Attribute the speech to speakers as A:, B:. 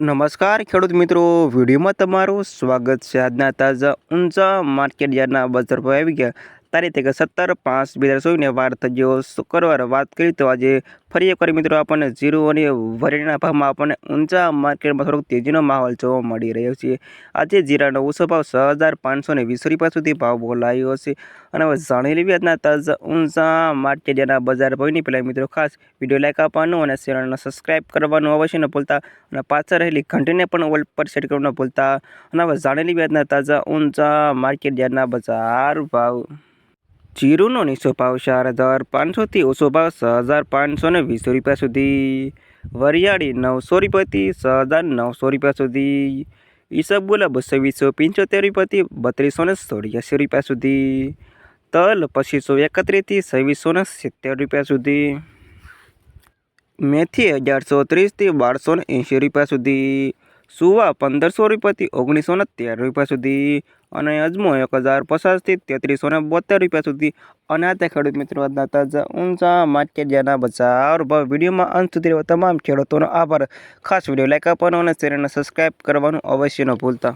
A: નમસ્કાર, ખેડૂત મિત્રો. વિડીયોમાં તમારું સ્વાગત છે. આજના તાજા, ઊંચા માર્કેટ યાર્ડના બજાર ભાવ આવી ગયા. તારીખ સત્તર પાંચ બે હજાર સોળને વાર થયો શુક્રવાર વાત કરી તો આજે ફરી એકવાર મિત્રો આપણને જીરો અને વરેણીના ભાવમાં આપણને ઊંચા માર્કેટમાં થોડોક તેજીનો માહોલ જોવા મળી રહ્યો છે. આજે જીરાનો ઓછો ભાવ છ હજાર પાંચસો ને વીસ રૂપિયા સુધી ભાવ બોલાયો છે અને હવે જાણી લેવી આજના તાજા ઊંચા માર્કેટ યાર્ડના બજાર ભાવની. પહેલાં મિત્રો ખાસ વીડિયો લાઈક આપવાનું અને ચેનલને સબસ્ક્રાઈબ કરવાનું અવશ્ય ન ભૂલતા. અને પાછળ રહેલી ઘંટીને પણ ઓલ પર સેટ કરવાનું ન ભૂલતા. અને હવે જાણી લેવી આજના તાજા ઊંચા માર્કેટ યાર્ડના બજાર ભાવ. જીરુનો નીચો ભાવ ચાર હજાર પાંચસોથી ઓછો ભાવ છ હજાર પાંચસો ને વીસ રૂપિયા સુધી. વરિયાળી નવસો રૂપિયાથી છ હજાર નવસો રૂપિયા સુધી. ઈસબગુલા બસો વીસો પંચોતેર રૂપિયાથી બત્રીસો ને ચોર્યાસી રૂપિયા સુધી. તલ પચીસો એકત્રીસથી છવ્વીસો ને સિત્તેર રૂપિયા સુધી. મેથી અગિયારસો ત્રીસથી બારસો ને એંશી રૂપિયા સુધી. સુવા પંદરસો રૂપિયાથી ઓગણીસો ને તેર રૂપિયા સુધી અને અજમો એક હજાર પચાસથી તેત્રીસો ને બોતેર રૂપિયા સુધી. અને આ તે ખેડૂત મિત્રો, આજના તાજા ઊંચા માર્કેટ યાર્ડના બજાર ભાવ વિડીયોમાં અંત સુધી તમામ ખેડૂતોનો આભાર. ખાસ વીડિયો લાઇક આપવાનો અને ચેનલને સબસ્ક્રાઈબ કરવાનું અવશ્ય ન ભૂલતા.